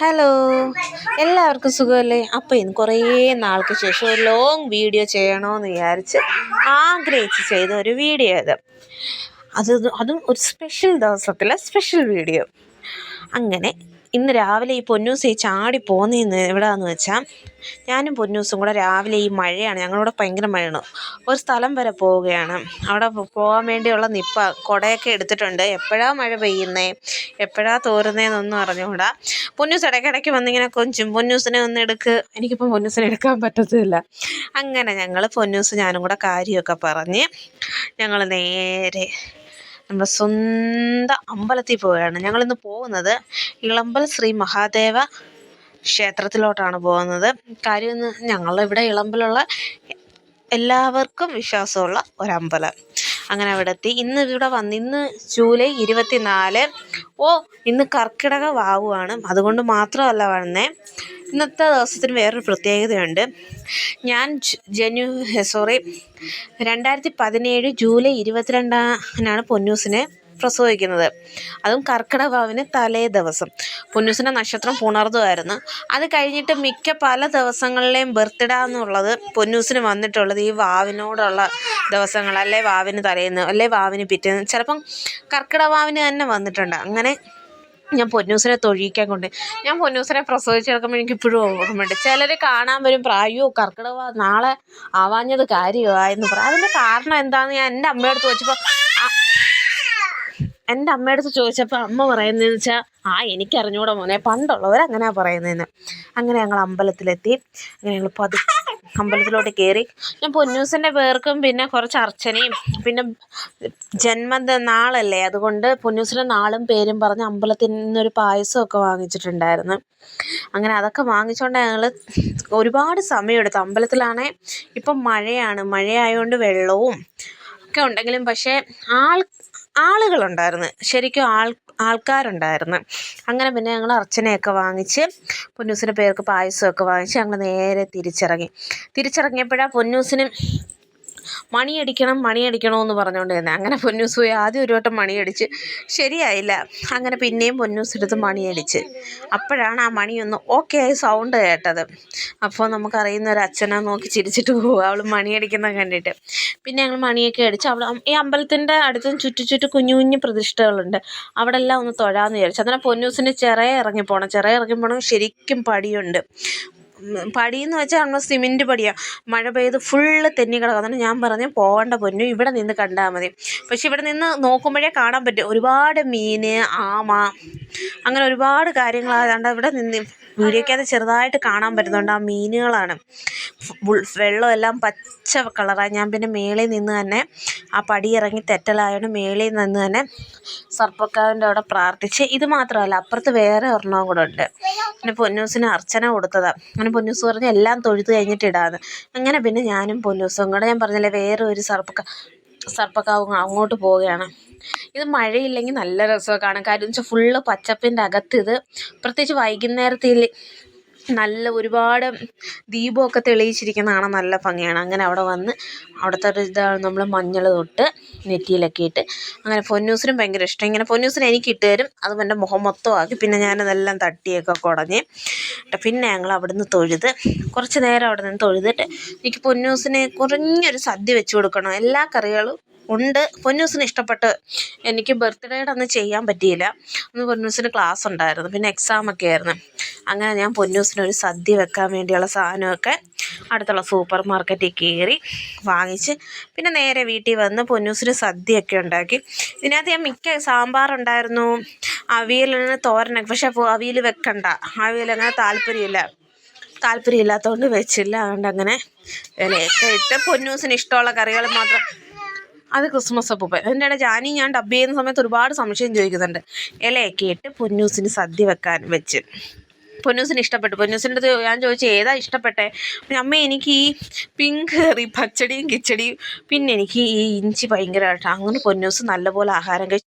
Hello എല്ലാവർക്കും സുഖമല്ലേ? അപ്പോൾ ഇന്ന് കുറേ നാൾക്ക് ശേഷം ഒരു ലോങ് വീഡിയോ ചെയ്യണമെന്ന് വിചാരിച്ച് ആഗ്രഹിച്ച് ചെയ്ത ഒരു വീഡിയോ ഇത്. അത് അതും ഒരു സ്പെഷ്യൽ ദിവസത്തിലെ സ്പെഷ്യൽ വീഡിയോ അങ്ങനെ ഇന്ന് രാവിലെ ഈ പൊന്നൂസ് ഈ ചാടി പോകുന്നതെന്ന് എവിടെയാണെന്ന് വെച്ചാൽ ഞാനും പൊന്നൂസും കൂടെ രാവിലെ ഈ മഴയാണ് ഞങ്ങളിവിടെ ഭയങ്കര മഴയാണ്. ഒരു സ്ഥലം വരെ പോവുകയാണ്. അവിടെ പോകാൻ വേണ്ടിയുള്ള നിപ്പ കുടയൊക്കെ എടുത്തിട്ടുണ്ട്. എപ്പോഴാണ് മഴ പെയ്യുന്നത് എപ്പോഴാണ് തോരുന്നതെന്നൊന്നും അറിഞ്ഞുകൂടാ. പൊന്നൂസ് ഇടയ്ക്കിടയ്ക്ക് വന്നിങ്ങനെ കൊഞ്ചും പൊന്നൂസിനെ ഒന്ന് എടുക്ക്. എനിക്കിപ്പോൾ പൊന്നൂസിനെ എടുക്കാൻ പറ്റത്തില്ല. അങ്ങനെ ഞങ്ങൾ പൊന്നൂസ് ഞാനും കൂടെ കാര്യമൊക്കെ പറഞ്ഞ് ഞങ്ങൾ നേരെ നമ്മുടെ സ്വന്തം അമ്പലത്തിൽ പോവുകയാണ്. ഞങ്ങളിന്ന് പോകുന്നത് ഇളമ്പൽ ശ്രീ മഹാദേവ ക്ഷേത്രത്തിലോട്ടാണ് പോകുന്നത്. കാര്യം ഇന്ന് ഞങ്ങളിവിടെ ഇളമ്പലുള്ള എല്ലാവർക്കും വിശ്വാസമുള്ള ഒരമ്പലം. അങ്ങനെ അവിടെ എത്തി ഇന്ന് ഇവിടെ വന്ന് ഇന്ന് ജൂലൈ ഇരുപത്തി നാല് ഓ ഇന്ന് കർക്കിടക വാവുവാണ്. അതുകൊണ്ട് മാത്രമല്ല വന്നേ. ഇന്നത്തെ ദിവസത്തിന് വേറൊരു പ്രത്യേകതയുണ്ട്. ഞാൻ ജനു സോറി രണ്ടായിരത്തി പതിനേഴ് ജൂലൈ ഇരുപത്തിരണ്ടാണ് പൊന്നൂസിനെ പ്രസവിക്കുന്നത്. അതും കർക്കിടഭാവിന് തലേ ദിവസം. പൊന്നൂസിന്റെ നക്ഷത്രം പുണർന്നുമായിരുന്നു അത് കഴിഞ്ഞിട്ട് മിക്ക പല ദിവസങ്ങളിലെയും ബർത്ത്ഡേ എന്നുള്ളത് പൊന്നൂസിന് വന്നിട്ടുള്ളത് ഈ വാവിനോടുള്ള ദിവസങ്ങൾ അല്ലെ വാവിന് തലേന്ന് അല്ലെ വാവിന് പിറ്റേന്ന്. ചിലപ്പം കർക്കിടഭാവിന് തന്നെ വന്നിട്ടുണ്ട്. അങ്ങനെ ഞാൻ പൊന്നൂസിനെ തൊഴിയിക്കാൻ കൊണ്ട് ഞാൻ പൊന്നൂസിനെ പ്രസവിച്ച് കിടക്കുമ്പോൾ എനിക്ക് ഇപ്പോഴും ഓർമ്മയുണ്ട്. ചിലർ കാണാൻ വരും പ്രായോ കർക്കിടക നാളെ ആവാഞ്ഞത് കാര്യമായെന്ന് പറയും. അതിന്റെ കാരണം എന്താണെന്ന് ഞാൻ എന്റെ അമ്മയടുത്ത് ചോദിച്ചപ്പോൾ എന്റെ അമ്മയടുത്ത് ചോദിച്ചപ്പോൾ അമ്മ പറയുന്നതെന്ന് വെച്ചാൽ ആ എനിക്കറിഞ്ഞൂടെ മോനെ പണ്ടുള്ളവർ അങ്ങനെയാണ് പറയുന്നതെന്ന് അങ്ങനെ ഞങ്ങൾ അമ്പലത്തിലെത്തി. അങ്ങനെ ഞങ്ങൾ പതു അമ്പലത്തിലോട്ട് കയറി ഞാൻ പൊന്നൂസിന്റെ പേർക്കും പിന്നെ കുറച്ച് അർച്ചനയും പിന്നെ ജന്മ നാളല്ലേ? അതുകൊണ്ട് പൊന്നൂസിന്റെ നാളും പേരും പറഞ്ഞ് അമ്പലത്തിൽ നിന്നൊരു പായസമൊക്കെ വാങ്ങിച്ചിട്ടുണ്ടായിരുന്നു. അങ്ങനെ അതൊക്കെ വാങ്ങിച്ചുകൊണ്ട് ഞങ്ങൾ ഒരുപാട് സമയമെടുത്തു. അമ്പലത്തിലാണേ ഇപ്പം മഴയാണ്. മഴയായതുകൊണ്ട് വെള്ളവും ഒക്കെ ഉണ്ടെങ്കിലും പക്ഷേ ആൾ ആളുകളുണ്ടായിരുന്നു. ശരിക്കും ആൾ ആൾക്കാരുണ്ടായിരുന്നു. അങ്ങനെ പിന്നെ ഞങ്ങൾ അർച്ചനയൊക്കെ വാങ്ങിച്ച് പൊന്നൂസിന്റെ പേർക്ക് പായസമൊക്കെ വാങ്ങിച്ച് ഞങ്ങൾ നേരെ തിരിച്ചിറങ്ങി. തിരിച്ചിറങ്ങിയപ്പോഴാണ് പൊന്നൂസിന് മണിയടിക്കണം മണിയടിക്കണമെന്ന് പറഞ്ഞുകൊണ്ടിരുന്നത് അങ്ങനെ പൊന്നൂസ് പോയി ആദ്യം ഒരു വട്ടം മണിയടിച്ച് ശരിയായില്ല. അങ്ങനെ പിന്നെയും പൊന്നൂസ് എടുത്ത് മണിയടിച്ച്. അപ്പോഴാണ് ആ മണിയൊന്ന് ഓക്കെ ആയി സൗണ്ട് കേട്ടത്. അപ്പോൾ നമുക്കറിയുന്ന ഒരു അച്ഛനെ നോക്കി ചിരിച്ചിട്ട് പോകുക അവൾ മണിയടിക്കുന്നത് കണ്ടിട്ട്. പിന്നെ ഞങ്ങൾ മണിയൊക്കെ അടിച്ച് അവിടെ ഈ അമ്പലത്തിന്റെ അടുത്തും ചുറ്റു ചുറ്റു കുഞ്ഞു കുഞ്ഞു പ്രതിഷ്ഠകളുണ്ട്. അവിടെ എല്ലാം ഒന്ന് തൊഴാമെന്ന് വിചാരിച്ചു. അങ്ങനെ പൊന്നൂസിന് ചിറയെ ഇറങ്ങി പോകണം ചിറയെ ഇറങ്ങി പോകണം ശരിക്കും പടിയുണ്ട്. പടിയെന്ന് വെച്ചാൽ നമ്മൾ സിമെന്റ് പടിയാണ് മഴ പെയ്ത് ഫുള്ള് തെന്നി കിടക്കും. അതുകൊണ്ട് ഞാൻ പറഞ്ഞു പോകേണ്ട പൊന്നു ഇവിടെ നിന്ന് കണ്ടാൽ മതി. പക്ഷെ ഇവിടെ നിന്ന് നോക്കുമ്പോഴേ കാണാൻ പറ്റും. ഒരുപാട് മീൻ ആമ അങ്ങനെ ഒരുപാട് കാര്യങ്ങൾ അതുകൊണ്ട് ഇവിടെ നിന്ന് വീഡിയോക്കകത്ത് ചെറുതായിട്ട് കാണാൻ പറ്റുന്നുണ്ട്. ആ മീനുകളാണ്. വെള്ളമെല്ലാം പച്ച കളറാണ് ഞാൻ പിന്നെ മേളിൽ നിന്ന് തന്നെ ആ പടി ഇറങ്ങി തെറ്റലായതുകൊണ്ട് മേളിൽ നിന്ന് തന്നെ സർപ്പക്കാവിന്റെ അവിടെ പ്രാർത്ഥിച്ച് ഇത് മാത്രമല്ല അപ്പുറത്ത് വേറെ ഒരെണ്ണവും കൂടെ ഉണ്ട്. പിന്നെ പൊന്നൂസിന് അർച്ചന കൊടുത്തതാണ് അങ്ങനെ പൊന്നൂസ് പറഞ്ഞ് എല്ലാം തൊഴുത് കഴിഞ്ഞിട്ട് ഇടാമെന്ന് അങ്ങനെ പിന്നെ ഞാനും പൊന്നൂസും കൂടെ ഞാൻ പറഞ്ഞില്ലേ വേറെ ഒരു സർപ്പക്ക സർപ്പക്കാവ് അങ്ങോട്ട് പോവുകയാണ്. ഇത് മഴയില്ലെങ്കിൽ നല്ല രസമാണ് കാണാൻ. എന്ന് വെച്ചാൽ ഫുള്ള് പച്ചപ്പിന്റെ അകത്ത് ഇത് പ്രത്യേകിച്ച് വൈകുന്നേരത്തിൽ നല്ല ഒരുപാട് ദീപമൊക്കെ തെളിയിച്ചിരിക്കുന്നത് കാണാൻ നല്ല ഭംഗിയാണ്. അങ്ങനെ അവിടെ വന്ന് അവിടുത്തെ ഒരു ഇതാണ് നമ്മൾ മഞ്ഞൾ തൊട്ട് നെറ്റിയിലൊക്കെ ഇട്ട് അങ്ങനെ പൊന്നൂസിനും ഭയങ്കര ഇഷ്ടം. ഇങ്ങനെ പൊന്നൂസിന് എനിക്ക് ഇട്ട് തരും. അത് എന്റെ മുഖം മൊത്തമാക്കി പിന്നെ ഞാനതെല്ലാം തട്ടിയൊക്കെ കുടഞ്ഞ് പിന്നെ ഞങ്ങൾ അവിടുന്ന് തൊഴുത് കുറച്ച് നേരം അവിടെ നിന്ന് തൊഴുതിട്ട് എനിക്ക് പൊന്നൂസിന് കുറഞ്ഞൊരു സദ്യ വെച്ച് കൊടുക്കണം. എല്ലാ കറികളും ഉണ്ട്. പൊന്നൂസിന് ഇഷ്ടപ്പെട്ട് എനിക്ക് ബർത്ത്ഡേയുടെ അന്ന് ചെയ്യാൻ പറ്റിയില്ല. അന്ന് പൊന്നൂസിന് ക്ലാസ് ഉണ്ടായിരുന്നു. പിന്നെ എക്സാം ഒക്കെ ആയിരുന്നു. അങ്ങനെ ഞാൻ പൊന്നൂസിനൊരു സദ്യ വെക്കാൻ വേണ്ടിയുള്ള സാധനമൊക്കെ അടുത്തുള്ള സൂപ്പർ മാർക്കറ്റിൽ കയറി വാങ്ങിച്ച് പിന്നെ നേരെ വീട്ടിൽ വന്ന് പൊന്നൂസിന് സദ്യയൊക്കെ ഉണ്ടാക്കി. ഇതിനകത്ത് ഞാൻ മിക്ക സാമ്പാറുണ്ടായിരുന്നു അവിയലിന് തോരനൊക്കെ. പക്ഷേ അവിയൽ വെക്കണ്ട. അവിയലങ്ങനെ താല്പര്യമില്ല താല്പര്യമില്ല. ഇല്ലാത്തതുകൊണ്ട് വെച്ചില്ല. അതുകൊണ്ട് അങ്ങനെ ഇലയൊക്കെ ഇട്ട് പൊന്നൂസിന് ഇഷ്ടമുള്ള കറികൾ മാത്രം. അത് ക്രിസ്മസ് അപ്പൂപ്പൻ. അതിന്റെ ഇടയിൽ ജാനി ഞാൻ ഡബ് ചെയ്യുന്ന സമയത്ത് ഒരുപാട് സംശയം ചോദിക്കുന്നുണ്ട്. ഇലയൊക്കെ ഇട്ട് പൊന്നൂസിന് സദ്യ വെക്കാൻ വെച്ച്. പൊന്നൂസിന് ഇഷ്ടപ്പെട്ടു. പൊന്നൂസിന്റെ ഞാൻ ചോദിച്ചു ഏതാ ഇഷ്ടപ്പെട്ടെ? അമ്മ എനിക്ക് ഈ പിങ്ക് കറി പച്ചടിയും കിച്ചടിയും പിന്നെ എനിക്ക് ഈ ഇഞ്ചി ഭയങ്കരമായിട്ട്. അങ്ങനെ പൊന്നൂസ് നല്ലപോലെ ആഹാരം കഴിച്ചു